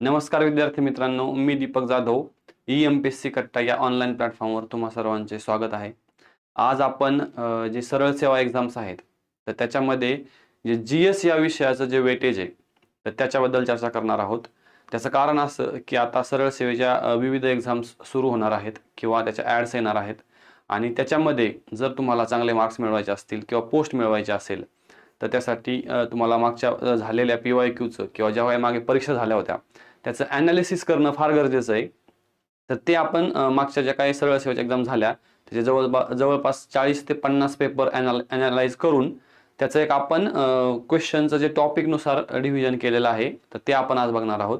नमस्कार विद्यार्थी मित्रांनो मी Deepak Jadhav. E M P S C Katta या ऑनलाईन प्लॅटफॉर्मवर तुम्हा सर्वांचे स्वागत आहे. आज आपण जे सरळ सेवा एक्झाम्स आहेत तर त्याच्यामध्ये जे जी एस या विषयाचं जे वेटेज आहे तर त्याच्याबद्दल चर्चा करणार आहोत. त्याचं कारण असं की आता सरळ सेवेच्या विविध एक्झाम्स सुरू होणार आहेत किंवा त्याच्या ॲड्स येणार आहेत. आणि त्याच्यामध्ये जर तुम्हाला चांगले मार्क्स मिळवायचे असतील किंवा पोस्ट मिळवायचे असेल तर त्यासाठी तुम्हाला मागच्या झालेल्या पी वाय क्यूचं किंवा जेव्हा मागे परीक्षा झाल्या होत्या त्याचं ॲनालिसिस करणं फार गरजेचं आहे. तर ते आपण मागच्या ज्या काही सरळ सेवेच्या एक्झाम झाल्या त्याचे जवळ जवळपास चाळीस ते पन्नास पेपर ॲनाल ॲनालाइज करून त्याचं एक आपण क्वेश्चनचं जे टॉपिकनुसार डिव्हिजन केलेलं आहे तर ते आपण आज बघणार आहोत.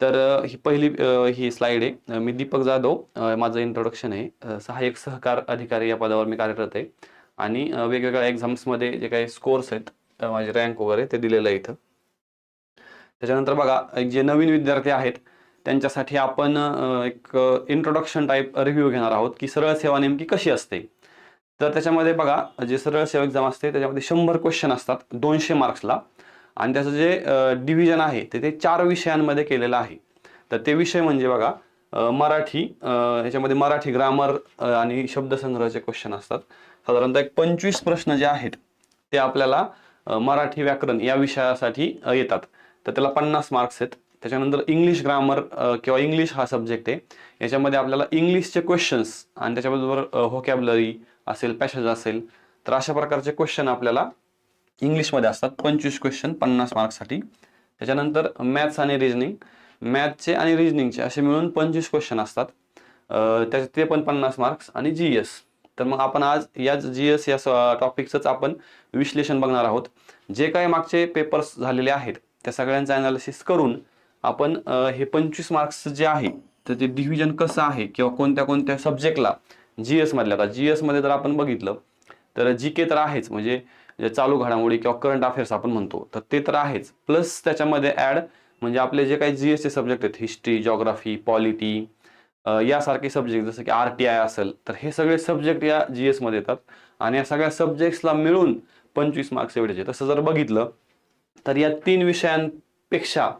तर ही पहिली ही स्लाईड आहे. मी दीपक जाधव माझं इंट्रोडक्शन आहे. सहाय्यक सहकार अधिकारी या पदावर मी कार्यरत आहे. आणि वेगवेगळ्या एक्झाम्समध्ये जे काही स्कोर्स आहेत माझे रँक वगैरे ते दिलेलं आहे इथं. त्याच्यानंतर बघा एक जे नवीन विद्यार्थी आहेत त्यांच्यासाठी आपण एक इंट्रोडक्शन टाईप रिव्ह्यू घेणार आहोत की सरळ सेवा नेमकी कशी असते. तर त्याच्यामध्ये बघा जे सरळ सेवा एक्झाम असते त्याच्यामध्ये शंभर क्वेश्चन असतात दोनशे मार्क्सला आणि त्याचं जे डिव्हिजन आहे ते ते चार विषयांमध्ये केलेलं आहे. तर ते विषय म्हणजे बघा मराठी याच्यामध्ये मराठी ग्रामर आणि शब्दसंग्रहाचे क्वेश्चन असतात. साधारणतः एक पंचवीस प्रश्न जे आहेत ते आपल्याला मराठी व्याकरण या विषयासाठी येतात. तर त्याला पन्नास मार्क्स आहेत. त्याच्यानंतर इंग्लिश ग्रामर किंवा इंग्लिश हा सब्जेक्ट आहे. याच्यामध्ये आपल्याला इंग्लिशचे क्वेश्चन्स आणि त्याच्याबरोबर होकॅबलरी असेल पॅसेज असेल तर अशा प्रकारचे क्वेश्चन आपल्याला इंग्लिशमध्ये असतात. पंचवीस क्वेश्चन पन्नास मार्क्ससाठी त्याच्यानंतर मॅथ्स आणि रिजनिंग मॅथ्सचे आणि रिजनिंगचे असे मिळून पंचवीस क्वेश्चन असतात. त्याचे ते पण पन्नास मार्क्स आणि जी एस तर मग आपण आज याच जी एस या टॉपिकचंच आपण विश्लेषण बघणार आहोत. जे काही मागचे पेपर्स झालेले आहेत त्या सगळ्यांचं अनालिसिस करून आपण हे पंचवीस मार्क्स जे आहे तर ते डिव्हिजन कसं आहे किंवा कोणत्या कोणत्या सब्जेक्टला जी एस मधल्या आता जी एसमध्ये जर आपण बघितलं तर जी के तर आहेच. म्हणजे चालू घडामोडी किंवा करंट अफेअर्स आपण म्हणतो तर ते तर आहेच. प्लस त्याच्यामध्ये ॲड म्हणजे आपले जे काही जी एसचे सब्जेक्ट आहेत हिस्ट्री जॉग्राफी पॉलिटी यासारखे सब्जेक्ट जसं की आर टी आय असेल तर हे सगळे सब्जेक्ट या जी एसमध्ये येतात. आणि या सगळ्या सब्जेक्ट्सला मिळून पंचवीस मार्क्स एवढेचे तसं जर बघितलं तर या तीन विषयांपेक्षा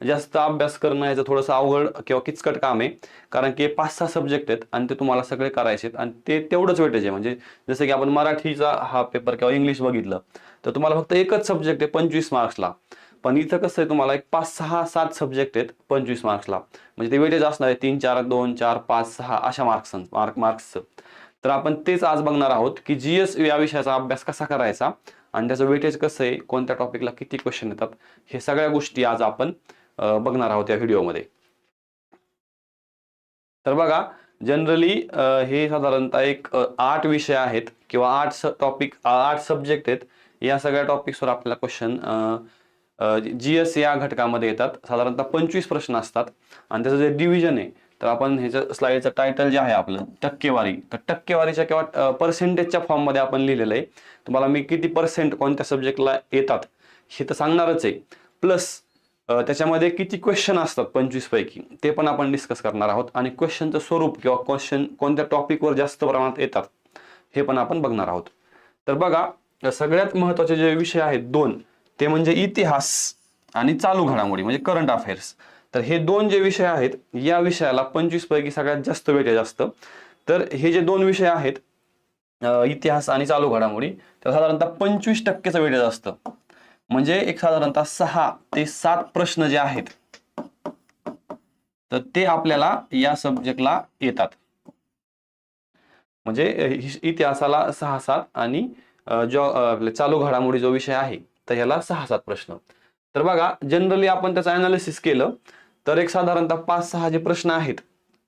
जास्त अभ्यास करणं याचं थोडंसं अवघड किंवा किचकट काम आहे. कारण की पाच सहा सब्जेक्ट आहेत आणि ते तुम्हाला सगळे करायचे आहेत आणि ते तेवढंच वेटेज आहे. म्हणजे जसं की आपण मराठीचा हा पेपर किंवा इंग्लिश बघितलं तर तुम्हाला फक्त एकच सब्जेक्ट आहे पंचवीस मार्क्सला पण इथं कसं आहे तुम्हाला एक पाच सहा सात सब्जेक्ट आहेत पंचवीस मार्क्सला म्हणजे ते वेटेज असणार आहे तीन चार दोन चार पाच सहा अशा मार्क्स मार्क मार्क्सचं तर आपण तेच आज बघणार आहोत की जी एस या विषयाचा अभ्यास कसा करायचा? आणि त्याचं वेटेज कसं आहे कोणत्या टॉपिकला किती क्वेश्चन येतात हे सगळ्या गोष्टी आज आपण बघणार आहोत या व्हिडिओमध्ये तर बघा जनरली हे साधारणतः एक आठ विषय आहेत किंवा आठ टॉपिक आठ सब्जेक्ट आहेत. या सगळ्या टॉपिक्सवर आपल्याला क्वेश्चन जी एस या घटकामध्ये येतात. साधारणतः पंचवीस प्रश्न असतात. आणि त्याचं जे डिव्हिजन आहे तर आपण ह्याचं स्लाईडचं टायटल जे आहे आपलं टक्केवारी. तर टक्केवारीच्या किंवा पर्सेंटेजच्या फॉर्ममध्ये आपण लिहिलेलं आहे. तुम्हाला मी किती पर्सेंट कोणत्या सब्जेक्टला येतात हे तर सांगणारच आहे. प्लस त्याच्यामध्ये किती क्वेश्चन असतात पंचवीस पैकी ते पण आपण डिस्कस करणार आहोत. आणि क्वेश्चनचं स्वरूप किंवा क्वेश्चन कोणत्या टॉपिकवर जास्त प्रमाणात येतात हे पण आपण बघणार आहोत. तर बघा सगळ्यात महत्त्वाचे जे विषय आहेत दोन ते म्हणजे इतिहास आणि चालू घडामोडी म्हणजे करंट अफेअर्स तर हे दोन जे विषय आहेत या विषयाला पंचवीस पैकी सगळ्यात जास्त वेटेज असतं तर हे जे दोन विषय आहेत इतिहास आणि चालू घडामोडी तर साधारणतः पंचवीस टक्केचं वेटेज असतं म्हणजे एक साधारणतः सहा ते सात प्रश्न जे आहेत तर ते आपल्याला या सब्जेक्टला येतात. म्हणजे इतिहासाला सहा सात आणि जो आपले चालू घडामोडी जो विषय आहे तर ह्याला सहा सात प्रश्न. तर बघा जनरली आपण त्याचं अनालिसिस केलं तर एक साधारणतः पाच सहा जे प्रश्न आहेत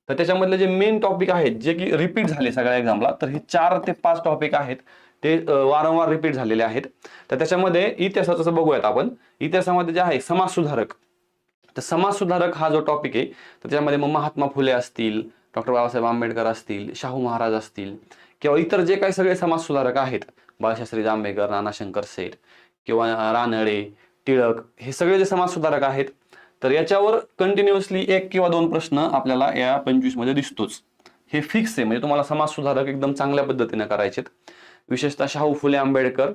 तर त्याच्यामधले जे मेन टॉपिक आहेत जे की रिपीट झाले सगळ्या एक्झामला तर हे चार ते पाच टॉपिक आहेत ते वारंवार रिपीट झालेले आहेत. तर त्याच्यामध्ये इतिहासाचं बघूयात आपण. इतिहासामध्ये जे आहे समाज सुधारक तर समाज सुधारक हा जो टॉपिक आहे तर त्याच्यामध्ये मग महात्मा फुले असतील डॉक्टर बाबासाहेब आंबेडकर असतील शाहू महाराज असतील किंवा इतर जे काही सगळे समाज सुधारक आहेत बाळशास्त्री जांभेकर नानाशंकर सेठ किंवा रानडे टिळक हे सगळे जे समाजसुधारक आहेत तर याच्यावर कंटिन्युअसली एक किंवा दोन प्रश्न आपल्याला या पंचवीसमध्ये दिसतोच. हे फिक्स आहे म्हणजे तुम्हाला समाजसुधारक एकदम चांगल्या पद्धतीने करायचेत. विशेषतः शाहू फुले आंबेडकर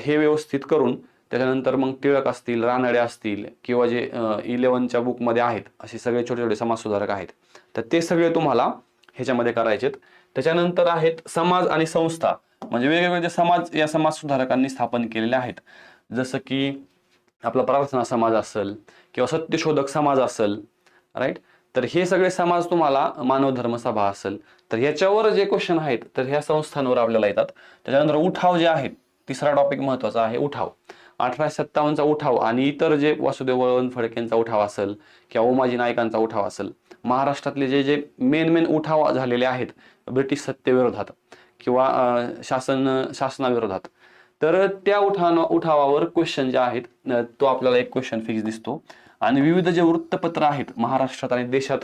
हे व्यवस्थित करून त्याच्यानंतर मग टिळक असतील रानडे असतील किंवा जे इलेव्हनच्या बुकमध्ये आहेत असे सगळे छोटे छोटे समाजसुधारक आहेत तर ते सगळे तुम्हाला ह्याच्यामध्ये करायचेत. त्याच्यानंतर आहेत समाज आणि संस्था म्हणजे वेगवेगळे जे समाज या समाजसुधारकांनी स्थापन केलेले आहेत. जसं की आपला प्रार्थना समाज असेल किंवा सत्यशोधक समाज असेल राईट तर हे सगळे समाज तुम्हाला मानव धर्म सभा असेल. तर ह्याच्यावर जे क्वेश्चन आहेत तर ह्या संस्थांवर आपल्याला येतात. त्याच्यानंतर उठाव जे आहेत तिसरा टॉपिक महत्त्वाचा आहे उठाव. अठराशे सत्तावन्नचा उठाव आणि इतर जे वासुदेव वळवण फडकेंचा उठाव असेल किंवा उमाजी नायकांचा उठाव असेल महाराष्ट्रातले जे जे मेन मेन उठाव झालेले आहेत ब्रिटिश सत्तेविरोधात किंवा शासन शासनाविरोधात. तर त्या उठा उठावावर क्वेश्चन जे आहेत तो आपल्याला एक क्वेश्चन फिक्स दिसतो. आणि विविध जे वृत्तपत्र आहेत महाराष्ट्रात आणि देशात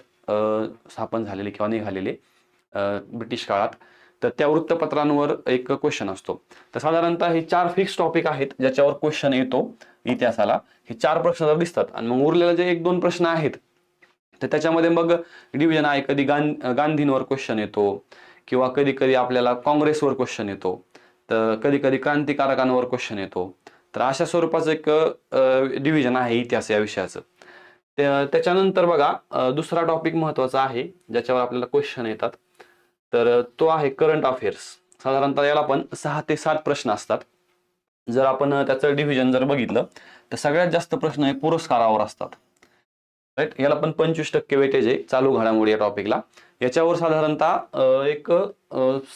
स्थापन झालेले किंवा निघालेले ब्रिटिश काळात तर त्या वृत्तपत्रांवर एक क्वेश्चन असतो. तर साधारणतः हे चार फिक्स टॉपिक आहेत ज्याच्यावर क्वेश्चन येतो इतिहासाला. हे चार प्रश्न जर दिसतात आणि मग उरलेले जे एक दोन प्रश्न आहेत तर त्याच्यामध्ये मग डिव्हिजन आहे. कधी गां गांधींवर क्वेश्चन येतो किंवा कधी कधी आपल्याला काँग्रेसवर क्वेश्चन येतो. तर कधी कधी क्रांतिकारकांवर क्वेश्चन येतो. तर अशा स्वरूपाचं एक डिव्हिजन आहे इतिहास या विषयाचं. त्याच्यानंतर बघा दुसरा टॉपिक महत्त्वाचा आहे ज्याच्यावर आपल्याला क्वेश्चन येतात. तर तो आहे करंट अफेअर्स साधारणतः याला पण सहा ते सात प्रश्न असतात. जर आपण त्याचं डिव्हिजन जर बघितलं तर सगळ्यात जास्त प्रश्न हे पुरस्कारावर असतात. राईट याला पण पंचवीस टक्के वेटेज आहे चालू घडामोडी या टॉपिकला याच्यावर साधारणतः एक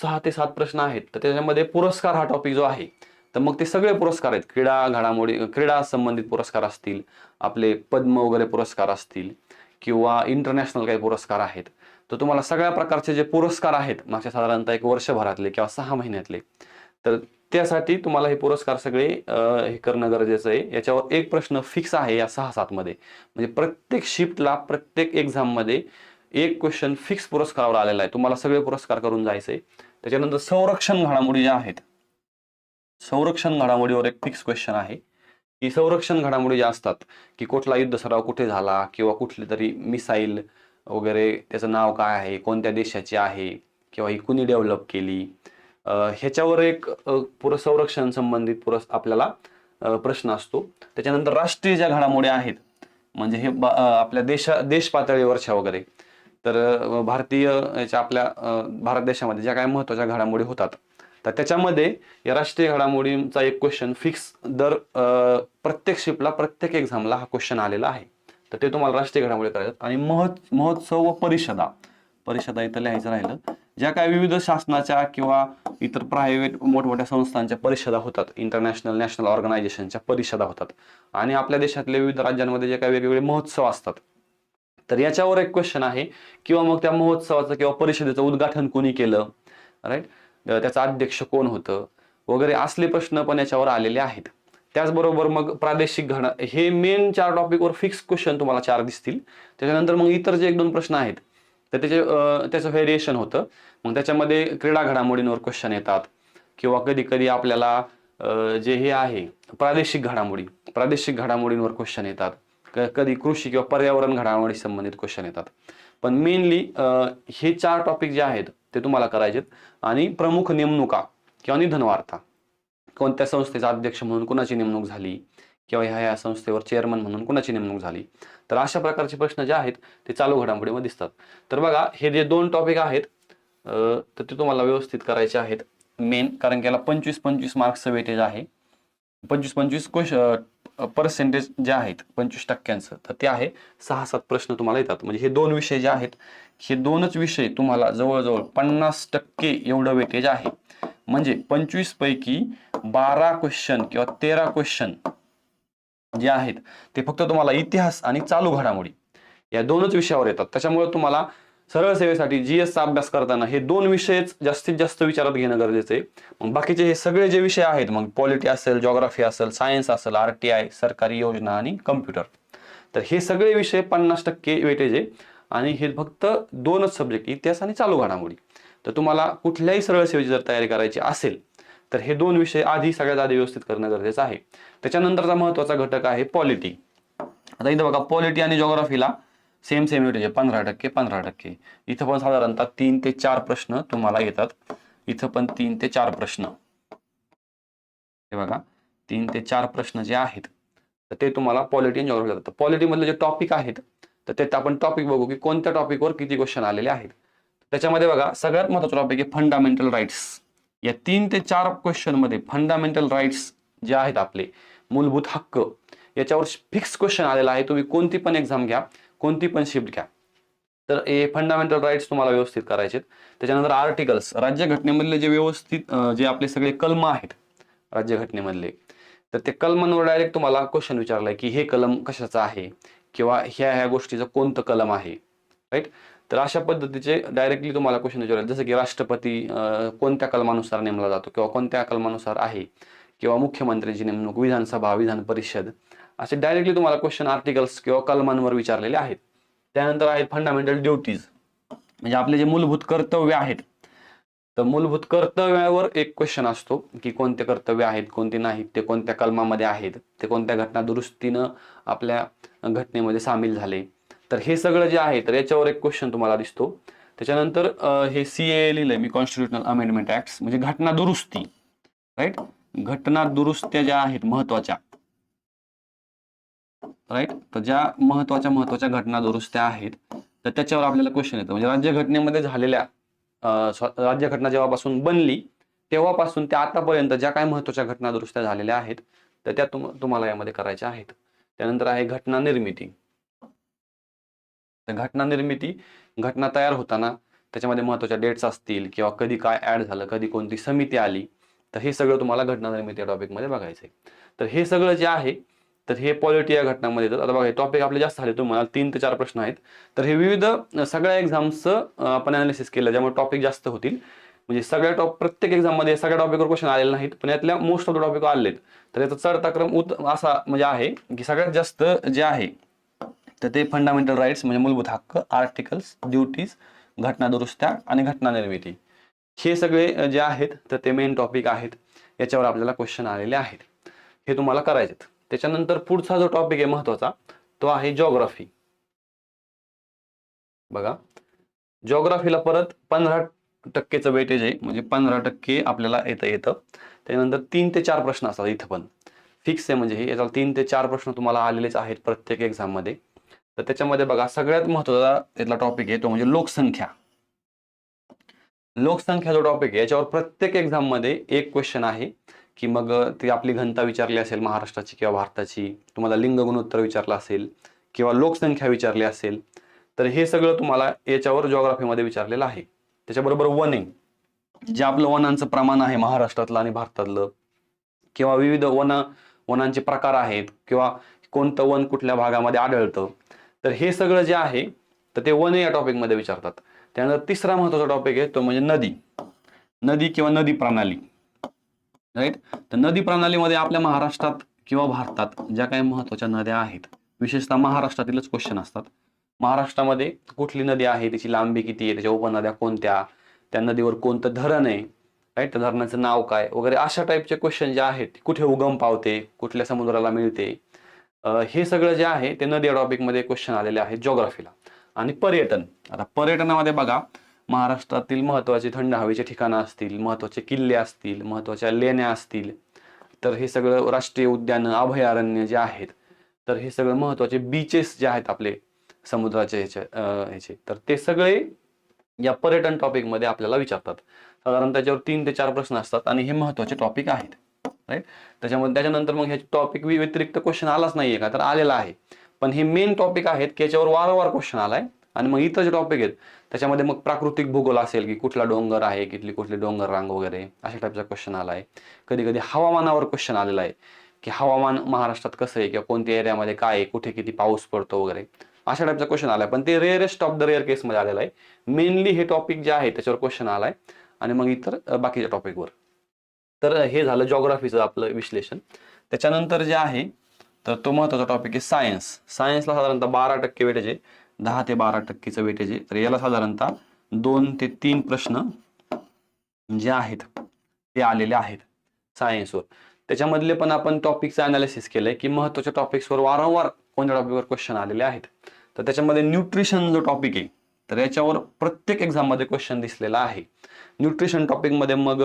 सहा ते सात प्रश्न आहेत. तर त्याच्यामध्ये पुरस्कार हा टॉपिक जो आहे तर मग ते सगळे पुरस्कार आहेत. क्रीडा घडामोडी क्रीडा संबंधित पुरस्कार असतील आपले पद्म वगैरे पुरस्कार असतील किंवा इंटरनॅशनल काही पुरस्कार आहेत. तर तुम्हाला सगळ्या प्रकारचे जे पुरस्कार आहेत मागच्या साधारणतः एक वर्षभरातले किंवा सहा महिन्यातले तर त्यासाठी तुम्हाला हे पुरस्कार सगळे हे करणं गरजेचं आहे. याच्यावर एक प्रश्न फिक्स आहे या सहा सात मध्ये. म्हणजे प्रत्येक शिफ्टला प्रत्येक एक्झाममध्ये एक क्वेश्चन फिक्स पुरस्कारावर आलेला आहे. तुम्हाला सगळे पुरस्कार करून जायचंय त्याच्यानंतर संरक्षण घडामोडी ज्या आहेत संरक्षण घडामोडीवर एक फिक्स क्वेश्चन आहे. की संरक्षण घडामोडी ज्या असतात की कुठला युद्ध सराव कुठे झाला किंवा कुठली तरी मिसाईल वगैरे त्याचं नाव काय आहे कोणत्या देशाची आहे किंवा ही कुणी डेव्हलप केली ह्याच्यावर एक अं, पुर संरक्षण संबंधित पुरस आपल्याला प्रश्न असतो. त्याच्यानंतर राष्ट्रीय ज्या घडामोडी आहेत म्हणजे हे आपल्या देशा देश पातळीवरच्या वगैरे तर भारतीय याच्या आपल्या भारत देशामध्ये ज्या काही महत्त्वाच्या घडामोडी होतात तर त्याच्यामध्ये या राष्ट्रीय घडामोडींचा एक क्वेश्चन फिक्स दर अं, प्रत्येक शिपला प्रत्येक एक्झामला हा क्वेश्चन आलेला आहे. तर ते तुम्हाला राष्ट्रीय घडामोडी करायचं आणि महोत महोत्सव व परिषदा परिषदा इथं लिहायचं राहिलं. ज्या काही विविध शासनाच्या किंवा इतर प्रायव्हेट मोठमोठ्या संस्थांच्या परिषदा होतात इंटरनॅशनल नॅशनल ऑर्गनायझेशनच्या परिषदा होतात आणि आपल्या देशातल्या विविध राज्यांमध्ये जे काही वेगवेगळे महोत्सव असतात. तर याच्यावर एक क्वेश्चन आहे किंवा मग त्या महोत्सवाचं किंवा परिषदेचं उद्घाटन कोणी केलं? राईट त्याचं अध्यक्ष कोण होतं? वगैरे असले प्रश्न पण याच्यावर आलेले आहेत. त्याचबरोबर मग प्रादेशिक घडण हे मेन चार टॉपिकवर फिक्स क्वेश्चन तुम्हाला चार दिसतील. त्याच्यानंतर मग इतर जे एक दोन प्रश्न आहेत तर त्याचे त्याचं व्हेरिएशन होतं. मग त्याच्यामध्ये क्रीडा घडामोडींवर क्वेश्चन येतात. किंवा कधी कधी आपल्याला जे हे आहे प्रादेशिक घडामोडी प्रादेशिक घडामोडींवर क्वेश्चन येतात. कधी कृषी किंवा पर्यावरण घडामोडी संबंधित क्वेश्चन येतात. पण मेनली हे चार टॉपिक जे आहेत ते तुम्हाला करायचेत. आणि प्रमुख नेमणुका किंवा निधन वार्ता कोणत्या संस्थेचा अध्यक्ष म्हणून कुणाची नेमणूक झाली? किंवा ह्या ह्या संस्थेवर चेअरमन म्हणून कुणाची नेमणूक झाली? तर अशा प्रकारचे प्रश्न जे आहेत ते चालू घडामोडीमध्ये दिसतात. तर बघा हे जे दोन टॉपिक आहेत तर ते तुम्हाला व्यवस्थित करायचे आहेत. मेन कारण की याला पंचवीस पंचवीस मार्क्सचं वेटेज आहे. पंचवीस पंचवीस क्वेश पर्सेंटेज जे आहेत पंचवीस टक्क्यांचं तर ते आहे सहा सात प्रश्न तुम्हाला येतात. म्हणजे हे दोन विषय जे आहेत हे दोनच विषय तुम्हाला जवळजवळ पन्नास टक्के एवढं वेटेज आहे. म्हणजे पंचवीस पैकी बारा क्वेश्चन किंवा तेरा क्वेश्चन जे आहेत ते फक्त तुम्हाला इतिहास आणि चालू घडामोडी या दोनच विषयावर येतात. त्याच्यामुळे तुम्हाला सरळ सेवेसाठी जी एसचा अभ्यास करताना हे दोन विषयच जास्तीत जास्त विचारात घेणं गरजेचं आहे. मग बाकीचे हे सगळे जे विषय आहेत मग पॉलिटी असेल जॉग्राफी असेल सायन्स असेल आर टी आय सरकारी योजना आणि कम्प्युटर तर हे सगळे विषय पन्नास टक्के वेटेज आहे आणि हे फक्त दोनच सब्जेक्ट इतिहास आणि चालू घडामोडी. तर तुम्हाला कुठल्याही सरळ सेवेची जर तयारी करायची असेल तर हे दोन विषय आधी सगळ्यात आधी व्यवस्थित करणं गरजेचं आहे. त्याच्यानंतरचा महत्त्वाचा घटक आहे पॉलिटी. आता इथं बघा पॉलिटी आणि जॉग्राफीला सेम सेम वेटेज आहे पंधरा टक्के पंधरा टक्के. इथं पण साधारणतः तीन ते चार प्रश्न तुम्हाला येतात. इथं पण तीन ते चार प्रश्न. हे बघा तीन ते चार प्रश्न जे आहेत तर ते तुम्हाला पॉलिटी आणि जॉग्राफी जातात पॉलिटीमधले जे टॉपिक आहेत तर ते आपण टॉपिक बघू की कोणत्या टॉपिकवर किती क्वेश्चन आलेले आहेत. त्याच्यामध्ये बघा सगळ्यात महत्त्वाचा टॉपिक आहे फंडामेंटल राईट्स या तीन ते चार क्वेश्चनमध्ये फंडामेंटल राईट्स जे आहेत आपले मूलभूत हक्क याच्यावर फिक्स क्वेश्चन आलेला आहे. तुम्ही कोणती पण एक्झाम घ्या कोणती पण शिफ्ट घ्या. तर हे फंडामेंटल राईट्स तुम्हाला व्यवस्थित करायचे त्याच्यानंतर आर्टिकल्स राज्यघटनेमधले जे व्यवस्थित जे आपले सगळे कलम आहेत राज्यघटनेमधले. तर ते कलमांवर डायरेक्ट तुम्हाला क्वेश्चन विचारलाय की हे कलम कशाचं आहे? किंवा ह्या ह्या गोष्टीचं कोणतं कलम आहे? राईट तर अशा पद्धतीचे डायरेक्टली तुम्हाला क्वेश्चन विचारेल जसं की राष्ट्रपती कोणत्या कलमानुसार नेमला जातो किंवा कोणत्या कलमानुसार आहे? किंवा मुख्यमंत्र्यांची नेमणूक विधानसभा विधान परिषद असे डायरेक्टली तुम्हाला क्वेश्चन आर्टिकल्स किंवा कलमांवर विचारलेले आहेत. त्यानंतर आहेत फंडामेंटल ड्युटीज म्हणजे आपले जे मूलभूत कर्तव्य आहेत. तर मूलभूत कर्तव्यावर एक क्वेश्चन असतो की कोणते कर्तव्य आहेत कोणते नाहीत ते कोणत्या कलमामध्ये आहेत ते कोणत्या घटना दुरुस्तीनं आपल्या घटनेमध्ये सामील झाले. तर हे सगळं जे आहे तर याच्यावर एक क्वेश्चन तुम्हाला दिसतो. त्याच्यानंतर हे सी ए लिहिलंय मी कॉन्स्टिट्युशनल अमेंडमेंट ऍक्ट म्हणजे घटना दुरुस्ती. राईट घटना दुरुस्त्या ज्या आहेत महत्त्वाच्या. राईट तर ज्या महत्त्वाच्या महत्त्वाच्या घटना दुरुस्त्या आहेत तर त्याच्यावर आपल्याला क्वेश्चन येतो. म्हणजे राज्यघटनेमध्ये झालेल्या राज्यघटना जेव्हापासून बनली तेव्हापासून ते आतापर्यंत ज्या काही महत्त्वाच्या घटना दुरुस्त्या झालेल्या आहेत तर त्या तुम तुम्हाला यामध्ये करायच्या आहेत. त्यानंतर आहे घटना निर्मिती. तर घटना निर्मिती घटना तयार होताना त्याच्यामध्ये महत्त्वाच्या डेट्स असतील किंवा कधी काय ऍड झालं कधी कोणती समिती आली तर हे सगळं तुम्हाला घटना निर्मिती या टॉपिकमध्ये बघायचं आहे तर हे सगळं जे आहे तर हे पॉलिटी या घटनामध्ये येतात. आता बघा हे टॉपिक आपले जास्त झाले तुम्हाला तीन ते चार प्रश्न आहेत. तर हे विविध सगळ्या एक्झामचं आपण अनालिसिस केलं ज्यामुळे टॉपिक जास्त होतील. म्हणजे सगळ्या टॉप प्रत्येक एक्झाममध्ये सगळ्या टॉपिकवर क्वेश्चन आलेले नाहीत पण यातल्या मोस्ट ऑफ द टॉपिक आलेत. तर याचा चढता क्रम उत असा म्हणजे आहे की सगळ्यात जास्त जे आहे तर ते फंडामेंटल राईट्स म्हणजे मूलभूत हक्क आर्टिकल्स ड्युटीज घटना दुरुस्त्या आणि घटना निर्मिती. हे सगळे जे आहेत तर ते मेन टॉपिक आहेत. याच्यावर आपल्याला क्वेश्चन आलेले आहेत. हे तुम्हाला करायचे त्याच्यानंतर पुढचा जो टॉपिक आहे महत्त्वाचा तो आहे जॉग्राफी बघा. जॉग्राफीला परत पंधरा टक्केचं वेटेज आहे. म्हणजे पंधरा टक्के आपल्याला येतं येतं. त्यानंतर तीन ते चार प्रश्न असतात इथं पण. फिक्स आहे म्हणजे हे. याचा तीन ते चार प्रश्न तुम्हाला आलेलेच आहेत प्रत्येक एक्झाममध्ये तर त्याच्यामध्ये बघा सगळ्यात महत्त्वाचा त्यातला टॉपिक आहे तो म्हणजे लोकसंख्या. लोकसंख्या जो टॉपिक आहे याच्यावर प्रत्येक एक्झाममध्ये एक क्वेश्चन आहे की मग ती आपली घनता विचारली असेल महाराष्ट्राची किंवा भारताची तुम्हाला लिंग गुणोत्तर विचारलं असेल किंवा लोकसंख्या विचारली असेल तर हे सगळं तुम्हाला याच्यावर जॉग्राफीमध्ये विचारलेलं आहे. त्याच्याबरोबर वने जे आपलं वनांचं प्रमाण आहे महाराष्ट्रातलं आणि भारतातलं किंवा विविध वन वनांचे प्रकार आहेत किंवा कोणतं वन कुठल्या भागामध्ये आढळतं तर हे सगळं जे आहे तर ते वन या टॉपिकमध्ये विचारतात. त्यानंतर तिसरा महत्त्वाचा टॉपिक आहे तो म्हणजे नदी. नदी किंवा नदी प्रणाली. राईट तर नदी प्रणालीमध्ये आपल्या महाराष्ट्रात किंवा भारतात ज्या काही महत्त्वाच्या नद्या आहेत विशेषतः महाराष्ट्रातीलच क्वेश्चन असतात. महाराष्ट्रामध्ये कुठली नदी आहे त्याची लांबी किती आहे त्याच्या उपनद्या कोणत्या त्या नदीवर कोणतं धरण आहे राईट त्या धरणाचं नाव काय वगैरे अशा टाईपचे क्वेश्चन जे आहेत कुठे उगम पावते कुठल्या समुद्राला मिळते हे सगळं जे आहे ते नदी टॉपिकमध्ये क्वेश्चन आलेले आहेत ज्योग्राफीला आणि पर्यटन. आता पर्यटनामध्ये बघा महाराष्ट्रातील महत्त्वाचे थंड हवेचे ठिकाणं असतील महत्त्वाचे किल्ले असतील महत्त्वाच्या लेण्या असतील तर हे सगळं राष्ट्रीय उद्यान अभयारण्य जे आहेत तर हे सगळं महत्त्वाचे बीचेस जे आहेत आपले समुद्राचे ह्याचे ह्याचे तर ते सगळे या पर्यटन टॉपिकमध्ये आपल्याला विचारतात. साधारण त्याच्यावर तीन ते चार प्रश्न असतात आणि हे महत्त्वाचे टॉपिक आहेत. राईट त्याच्यामध्ये त्याच्यानंतर मग ह्याचे टॉपिक व्यतिरिक्त क्वेश्चन आलाच नाहीये का? तर आलेला आहे. पण हे मेन टॉपिक आहेत की याच्यावर वारंवार क्वेश्चन आलाय. आणि मग इतर जे टॉपिक आहेत त्याच्यामध्ये मग प्राकृतिक भूगोल असेल की कुठला डोंगर आहे किती कुठली डोंगर रांग वगैरे अशा टाईपचा क्वेश्चन आलाय. कधी कधी हवामानावर क्वेश्चन आलेला आहे की हवामान महाराष्ट्रात कसं आहे किंवा कोणत्या एरियामध्ये काय आहे कुठे किती पाऊस पडतो वगैरे अशा टाईपचा क्वेश्चन आलाय. पण ते रेअरेस्ट ऑफ द रेअर केसमध्ये आलेला आहे. मेनली हे टॉपिक जे आहे त्याच्यावर क्वेश्चन आलाय. आणि मग इतर बाकीच्या टॉपिकवर तर हे झालं जॉग्राफीचं आपलं विश्लेषण. त्याच्यानंतर जे आहे तर तो महत्त्वाचा टॉपिक आहे सायन्स सायन्सला साधारणतः बारा टक्के वेटेज आहे दहा ते बारा टक्केचं वेटेज आहे तर याला साधारणतः दोन ते तीन प्रश्न जे आहेत ते आलेले आहेत सायन्सवर त्याच्यामधले पण आपण टॉपिकचं अनालिसिस केलंय की महत्त्वाच्या टॉपिक्सवर वारंवार कोणत्या टॉपिकवर क्वेश्चन आलेले आहेत. तर त्याच्यामध्ये न्यूट्रिशन जो टॉपिक आहे तर याच्यावर प्रत्येक एक्झाममध्ये क्वेश्चन दिसलेला आहे. न्यूट्रिशन टॉपिकमध्ये मग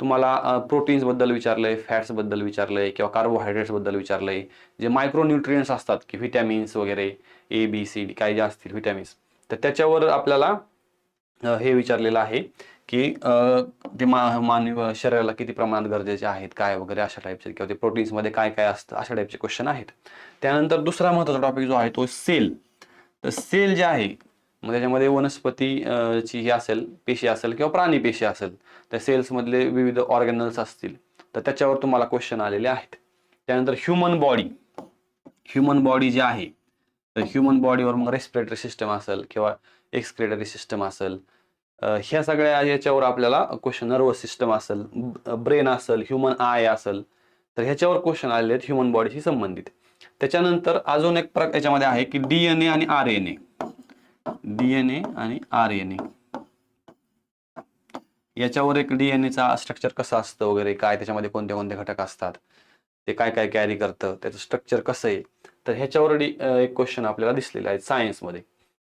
तुम्हाला प्रोटीन्सबद्दल विचारलंय फॅट्सबद्दल विचारलंय किंवा कार्बोहायड्रेट्सबद्दल विचारलंय जे मायक्रोन्युट्रियन्स असतात की व्हिटॅमिन्स वगैरे ए बी सी डी काय जे असतील व्हिटॅमिन्स. तर त्याच्यावर आपल्याला हे विचारलेलं आहे की ते मा मानव शरीराला किती प्रमाणात गरजेचे आहेत काय वगैरे अशा टाईपचे किंवा ते प्रोटीन्समध्ये काय काय असतं अशा टाईपचे क्वेश्चन आहेत. त्यानंतर दुसरा महत्त्वाचा टॉपिक जो आहे तो सेल. तर सेल जे आहे मग त्याच्यामध्ये वनस्पती ची ही असेल पेशी असेल किंवा प्राणी पेशी असेल त्या सेल्समधले विविध ऑर्गॅनल्स असतील. तर त्याच्यावर तुम्हाला क्वेश्चन आलेले आहेत. त्यानंतर ह्युमन बॉडी ह्युमन बॉडी जी आहे तर ह्युमन बॉडीवर मग रेस्पिरेटरी सिस्टम असेल किंवा एक्सक्रेटरी सिस्टम असेल. ह्या सगळ्या याच्यावर आपल्याला क्वेश्चन नर्वस सिस्टम असेल ब्रेन असेल ह्युमन आय असेल तर ह्याच्यावर क्वेश्चन आलेले आहेत ह्युमन बॉडीशी संबंधित. त्याच्यानंतर अजून एक प्रकार याच्यामध्ये आहे की डीएनए आणि आर एन ए डीएनए आणि आर एन ए याच्यावर एक डीएनएचा स्ट्रक्चर कसं असतं वगैरे काय त्याच्यामध्ये कोणते कोणते घटक असतात ते काय काय कॅरी करतं त्याचं स्ट्रक्चर कसं आहे तर ह्याच्यावर एक क्वेश्चन आपल्याला दिसलेला आहे सायन्समध्ये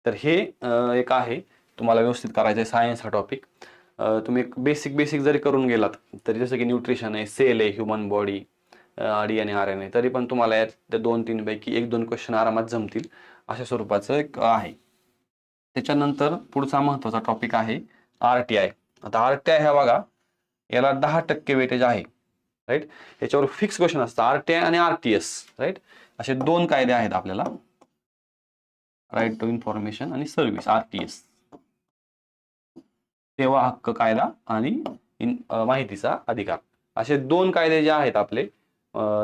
तर हे एक आहे तुम्हाला व्यवस्थित करायचं आहे सायन्स हा टॉपिक तुम्ही एक बेसिक बेसिक जरी करून गेलात तरी जसं की न्यूट्रिशन आहे सेल आहे ह्युमन बॉडी डी आणि आर एन ए तरी पण तुम्हाला यात त्या दोन तीन पैकी एक दोन क्वेश्चन आरामात जमतील अशा स्वरूपाचं एक आहे. त्याच्यानंतर पुढचा महत्त्वाचा टॉपिक आहे आर टी आय आता आर टी आय ह्या बघा याला दहा टक्के वेटेज आहे राईट याच्यावर फिक्स क्वेश्चन असतं आर टी आय आणि आर टी एस राईट असे दोन कायदे आहेत आपल्याला. राईट टू इन्फॉर्मेशन आणि सर्व्हिस आर टी एस सेवा हक्क कायदा आणि माहितीचा अधिकार. असे दोन कायदे जे आहेत आपले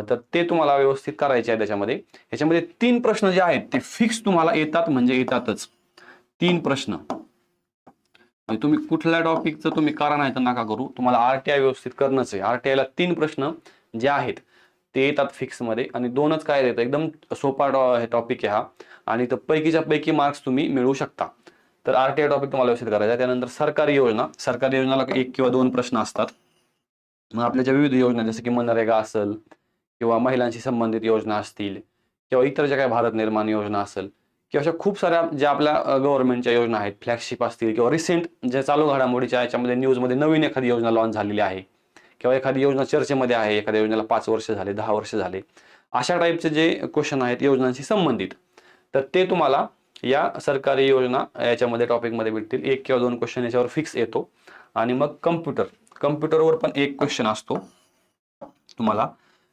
तर ते तुम्हाला व्यवस्थित करायचे आहे त्याच्यामध्ये. याच्यामध्ये तीन प्रश्न जे आहेत ते फिक्स तुम्हाला येतात म्हणजे येतातच. तीन प्रश्न. म्हणजे तुम्ही कुठल्या टॉपिकचं तुम्ही करा नाही तर नका करू. तुम्हाला आरटीआय व्यवस्थित करणंच आहे. आर तीन प्रश्न जे आहेत ते येतात फिक्समध्ये आणि दोनच काय देतात एकदम सोपा टॉपिक आहे हा. आणि तर पैकीच्या पैकी मार्क्स तुम्ही मिळवू शकता. तर आरटीआय टॉपिक तुम्हाला व्यवस्थित करायचा आहे. त्यानंतर सरकारी योजना. सरकारी योजनाला एक किंवा दोन प्रश्न असतात. मग आपल्या ज्या विविध योजना जसं की मनरेगा असेल किंवा महिलांशी संबंधित योजना असतील किंवा इतर ज्या काही भारत निर्माण योजना असेल किंवा अशा खूप साऱ्या ज्या आपल्या गव्हर्नमेंटच्या योजना आहेत फ्लॅगशिप असतील किंवा रिसेंट ज्या चालू घडामोडीच्या याच्यामध्ये न्यूजमध्ये नवीन एखादी योजना लॉन्च झालेली आहे. किंवा एखादी योजना चर्चेमध्ये आहे एखाद्या योजनेला पाच वर्ष झाले दहा वर्ष झाले. अशा टाईपचे जे क्वेश्चन आहेत योजनांशी संबंधित. तर ते तुम्हाला या सरकारी योजना याच्यामध्ये टॉपिकमध्ये भेटतील. एक किंवा दोन क्वेश्चन याच्यावर फिक्स येतो. आणि मग कम्प्युटर कम्प्युटरवर पण एक क्वेश्चन असतो. तुम्हाला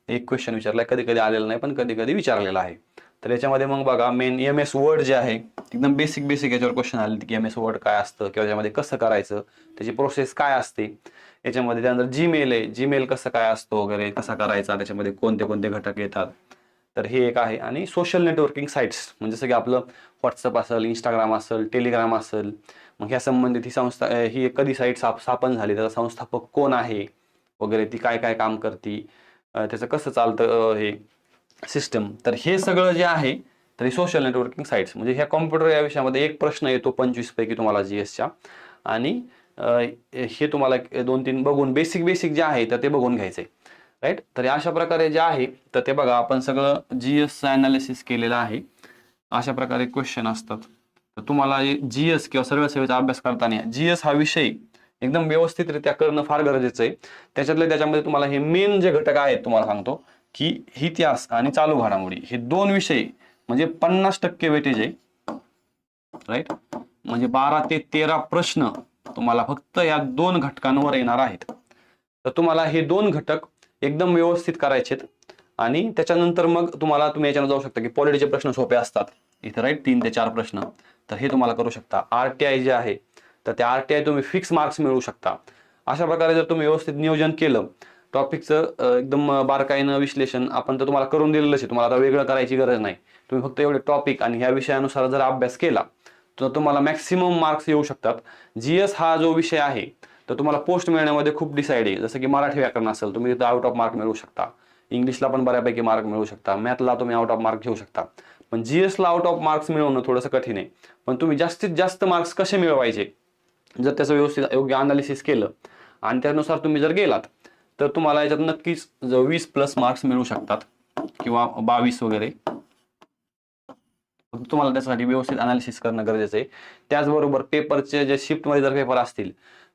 एक क्वेश्चन विचारला कधी कधी आलेला नाही पण कधी कधी विचारलेला आहे. तर याच्यामध्ये मग बघा मेन एम एस वर्ड जे आहे एकदम बेसिक बेसिक याच्यावर क्वेश्चन आले की एम एस वर्ड काय असतं किंवा त्याच्यामध्ये कसं करायचं त्याची प्रोसेस काय असते? याच्यामध्ये त्यानंतर जीमेल आहे. जीमेल कसं काय असतो वगैरे कसा करायचा त्याच्यामध्ये कोणते कोणते घटक येतात? तर हे एक आहे. आणि सोशल नेटवर्किंग साईट्स म्हणजे जसं की आपलं व्हॉट्सअप असेल इंस्टाग्राम असेल टेलिग्राम असेल मग ह्या संबंधित ही संस्था ही कधी साईट स्थापन झाली त्याचा संस्थापक कोण आहे? वगैरे ती काय काय काम करती? त्याचं कसं चालतं हे? सिस्टम तर हे सगळं जे आहे तर हे सोशल नेटवर्किंग साईट्स म्हणजे ह्या कॉम्प्युटर या विषयामध्ये एक प्रश्न येतो पंचवीस पैकी तुम्हाला जी एसच्या आणि हे तुम्हाला दोन तीन बघून बेसिक बेसिक जे आहे तर ते बघून घ्यायचे राईट तर अशा प्रकारे जे आहे तर ते बघा आपण सगळं जी एसचं अनालिसिस केलेलं आहे. अशा प्रकारे क्वेश्चन असतात. तर तुम्हाला जी एस किंवा सर्व सेवेचा अभ्यास करताना जी एस हा विषय एकदम व्यवस्थितरित्या करणं फार गरजेचं आहे. त्याच्यातले त्याच्यामध्ये तुम्हाला हे मेन जे घटक आहेत तुम्हाला सांगतो. की इतिहास आणि चालू घडामोडी. हे दोन विषय म्हणजे पन्नास टक्के वेटेज आहे. राईट म्हणजे बारा ते तेरा प्रश्न तुम्हाला फक्त या दोन घटकांवर येणार आहेत. तर तुम्हाला हे दोन घटक एकदम व्यवस्थित करायचेत. आणि त्याच्यानंतर मग तुम्हाला तुम्ही याच्यानं जाऊ शकता की पॉलिटीचे प्रश्न सोपे असतात. इथे राईट तीन ते चार प्रश्न. तर हे तुम्हाला करू शकता. आरटीआय जे आहे तर त्या आरटीआय तुम्ही फिक्स मार्क्स मिळवू शकता. अशा प्रकारे जर तुम्ही व्यवस्थित नियोजन केलं टॉपिकचं एकदम बारकाईनं विश्लेषण आपण तर तुम्हाला करून दिलेलंच आहे. तुम्हाला आता वेगळं करायची गरज नाही. तुम्ही फक्त एवढे टॉपिक आणि ह्या विषयानुसार जर अभ्यास केला तर तुम्हाला मॅक्सिमम मार्क्स येऊ शकतात. जी एस हा जो विषय आहे तर तुम्हाला पोस्ट मिळण्यामध्ये खूप डिसाईड आहे. जसं की मराठी व्याकरण असेल तुम्ही तिथं आउट ऑफ मार्क मिळवू शकता. इंग्लिशला पण बऱ्यापैकी मार्क मिळवू शकता. मॅथला तुम्ही आउट ऑफ मार्क घेऊ शकता. पण जी एसला आउट ऑफ मार्क्स मिळवणं थोडंसं कठीण आहे. पण तुम्ही जास्तीत जास्त मार्क्स कसे मिळवायचे? जर त्याचं व्यवस्थित योग्य अनालिसिस केलं आणि त्यानुसार तुम्ही जर गेलात तर तुम्हाला याच्यात नक्कीच वीस प्लस मार्क्स मिळू शकतात किंवा बावीस वगैरे. फक्त तुम्हाला त्यासाठी व्यवस्थित अनालिसिस करणं गरजेचं आहे. त्याचबरोबर पेपरचे जे शिफ्टमध्ये जर पेपर असतील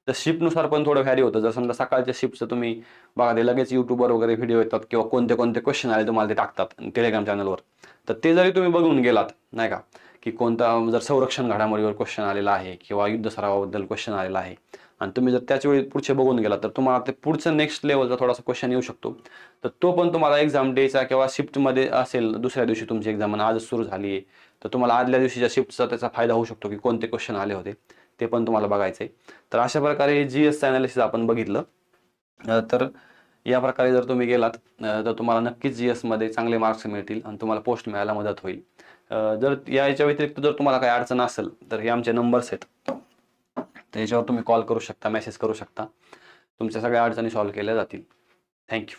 तर शिफ्टनुसार पण थोडं व्हॅरी होतं. जर समजा सकाळच्या शिफ्टचं तुम्ही बघा ते लगेच युट्यूबवर वगैरे व्हिडिओ येतात किंवा कोणते कोणते क्वेश्चन आले तुम्हाला ते टाकतात टेलिग्राम चॅनलवर तर ते जरी तुम्ही बघून गेलात नाही का? की कोणता जर संरक्षण घडामोडीवर क्वेश्चन आलेला आहे किंवा युद्ध सरावाबद्दल क्वेश्चन आलेला आहे. आणि तुम्ही जर त्याच वेळी पुढचे बघून गेलात तर तुम्हाला ते पुढचं नेक्स्ट लेवलचा थोडासा क्वेश्चन येऊ शकतो. तर तो पण तुम्हाला एक्झाम डेचा किंवा शिफ्टमध्ये असेल दुसऱ्या दिवशी तुमची एक्झाम आज आजच सुरू झाली आहे तर तुम्हाला आदल्या दिवशीच्या शिफ्टचा त्याचा फायदा होऊ शकतो की कोणते क्वेश्चन आले होते ते पण तुम्हाला बघायचं आहे. तर अशा प्रकारे जी एस अनालिसिस आपण बघितलं. तर या प्रकारे जर तुम्ही गेलात तर तुम्हाला नक्कीच जी एसमध्ये चांगले मार्क्स मिळतील आणि तुम्हाला पोस्ट मिळायला मदत होईल. जर याच्या व्यतिरिक्त जर तुम्हाला काही अडचण असेल तर हे आमचे नंबर्स आहेत. तर याच्यावर तुम्ही कॉल करू शकता मेसेज करू शकता. तुमच्या सगळ्या अडचणी सॉल्व्ह केल्या जातील. थँक्यू